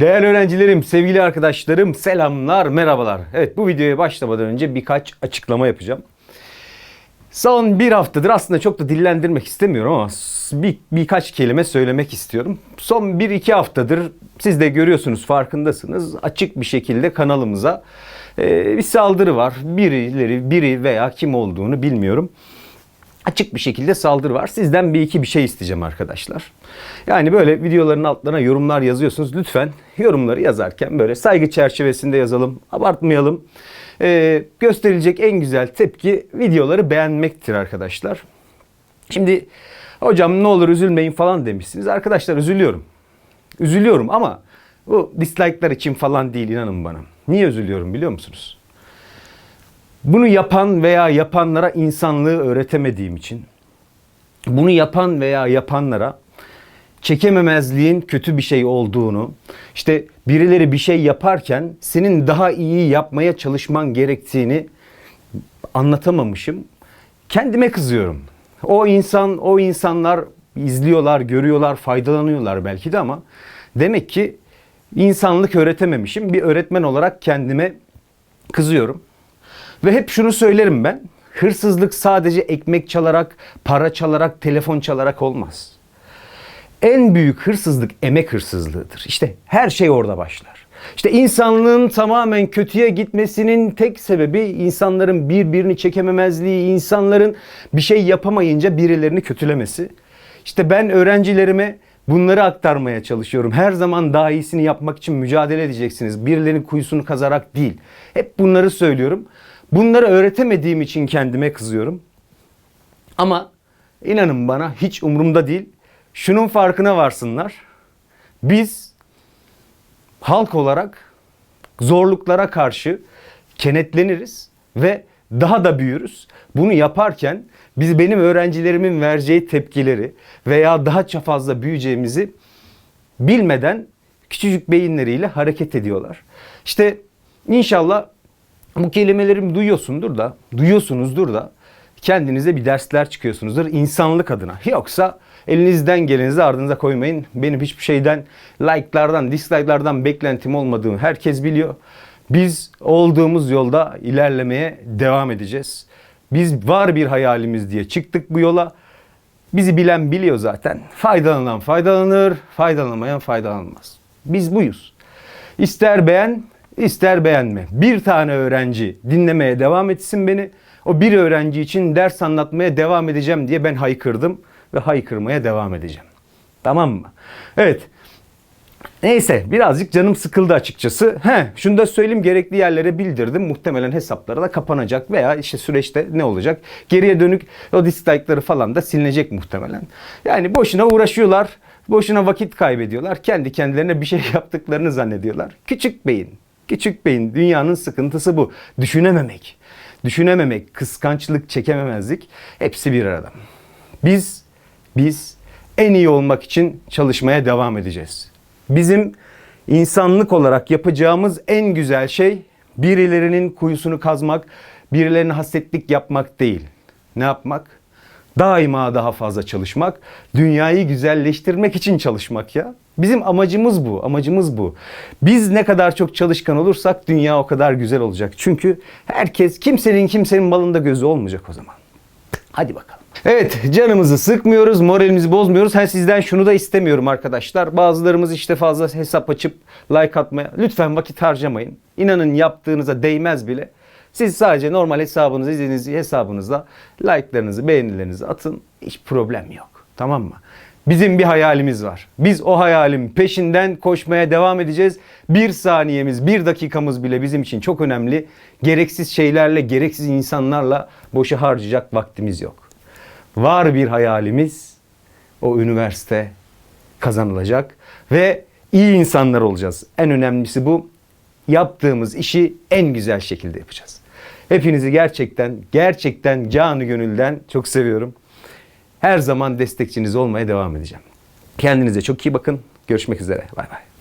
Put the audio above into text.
Değerli öğrencilerim, sevgili arkadaşlarım, selamlar, merhabalar. Evet bu videoya başlamadan önce birkaç açıklama yapacağım. Son bir haftadır aslında çok da dillendirmek istemiyorum ama bir, birkaç kelime söylemek istiyorum. Son bir iki haftadır siz de görüyorsunuz farkındasınız açık bir şekilde kanalımıza e, bir saldırı var. Birileri biri veya kim olduğunu bilmiyorum açık bir şekilde saldırı var. Sizden bir iki bir şey isteyeceğim arkadaşlar. Yani böyle videoların altlarına yorumlar yazıyorsunuz. Lütfen yorumları yazarken böyle saygı çerçevesinde yazalım. Abartmayalım. Ee, gösterilecek en güzel tepki videoları beğenmektir arkadaşlar. Şimdi hocam ne olur üzülmeyin falan demişsiniz. Arkadaşlar üzülüyorum. Üzülüyorum ama bu dislike'lar için falan değil inanın bana. Niye üzülüyorum biliyor musunuz? Bunu yapan veya yapanlara insanlığı öğretemediğim için, bunu yapan veya yapanlara çekememezliğin kötü bir şey olduğunu, işte birileri bir şey yaparken senin daha iyi yapmaya çalışman gerektiğini anlatamamışım. Kendime kızıyorum. O insan, o insanlar izliyorlar, görüyorlar, faydalanıyorlar belki de ama demek ki insanlık öğretememişim. Bir öğretmen olarak kendime kızıyorum. Ve hep şunu söylerim ben. Hırsızlık sadece ekmek çalarak, para çalarak, telefon çalarak olmaz. En büyük hırsızlık emek hırsızlığıdır. İşte her şey orada başlar. İşte insanlığın tamamen kötüye gitmesinin tek sebebi insanların birbirini çekememezliği, insanların bir şey yapamayınca birilerini kötülemesi. İşte ben öğrencilerime bunları aktarmaya çalışıyorum. Her zaman daha iyisini yapmak için mücadele edeceksiniz. Birilerinin kuyusunu kazarak değil. Hep bunları söylüyorum. Bunları öğretemediğim için kendime kızıyorum. Ama inanın bana hiç umurumda değil. Şunun farkına varsınlar. Biz halk olarak zorluklara karşı kenetleniriz ve daha da büyürüz. Bunu yaparken biz benim öğrencilerimin vereceği tepkileri veya daha çok fazla büyüyeceğimizi bilmeden küçücük beyinleriyle hareket ediyorlar. İşte inşallah bu kelimelerimi duyuyorsundur da, duyuyorsunuzdur da kendinize bir dersler çıkıyorsunuzdur insanlık adına. Yoksa elinizden gelenizi ardınıza koymayın. Benim hiçbir şeyden like'lardan, dislike'lardan beklentim olmadığını herkes biliyor. Biz olduğumuz yolda ilerlemeye devam edeceğiz. Biz var bir hayalimiz diye çıktık bu yola. Bizi bilen biliyor zaten. Faydalanan faydalanır, faydalanamayan faydalanmaz. Biz buyuz. İster beğen, ister beğenme. Bir tane öğrenci dinlemeye devam etsin beni. O bir öğrenci için ders anlatmaya devam edeceğim diye ben haykırdım ve haykırmaya devam edeceğim. Tamam mı? Evet. Neyse birazcık canım sıkıldı açıkçası. He, şunu da söyleyeyim gerekli yerlere bildirdim. Muhtemelen hesapları da kapanacak veya işte süreçte ne olacak? Geriye dönük o dislike'ları falan da silinecek muhtemelen. Yani boşuna uğraşıyorlar. Boşuna vakit kaybediyorlar. Kendi kendilerine bir şey yaptıklarını zannediyorlar. Küçük beyin. Küçük beyin. Dünyanın sıkıntısı bu. Düşünememek. Düşünememek, kıskançlık, çekememezlik hepsi bir arada. Biz biz en iyi olmak için çalışmaya devam edeceğiz. Bizim insanlık olarak yapacağımız en güzel şey birilerinin kuyusunu kazmak, birilerine hasetlik yapmak değil. Ne yapmak? Daima daha fazla çalışmak, dünyayı güzelleştirmek için çalışmak ya. Bizim amacımız bu, amacımız bu. Biz ne kadar çok çalışkan olursak dünya o kadar güzel olacak. Çünkü herkes, kimsenin kimsenin malında gözü olmayacak o zaman. Hadi bakalım. Evet canımızı sıkmıyoruz, moralimizi bozmuyoruz. Ha sizden şunu da istemiyorum arkadaşlar. Bazılarımız işte fazla hesap açıp like atmaya lütfen vakit harcamayın. İnanın yaptığınıza değmez bile. Siz sadece normal hesabınızı, izlediğiniz hesabınızda like'larınızı, beğenilerinizi atın. Hiç problem yok. Tamam mı? Bizim bir hayalimiz var. Biz o hayalin peşinden koşmaya devam edeceğiz. Bir saniyemiz, bir dakikamız bile bizim için çok önemli. Gereksiz şeylerle, gereksiz insanlarla boşa harcayacak vaktimiz yok. Var bir hayalimiz. O üniversite kazanılacak ve iyi insanlar olacağız. En önemlisi bu. Yaptığımız işi en güzel şekilde yapacağız. Hepinizi gerçekten, gerçekten canı gönülden çok seviyorum. Her zaman destekçiniz olmaya devam edeceğim. Kendinize çok iyi bakın. Görüşmek üzere. Bay bay.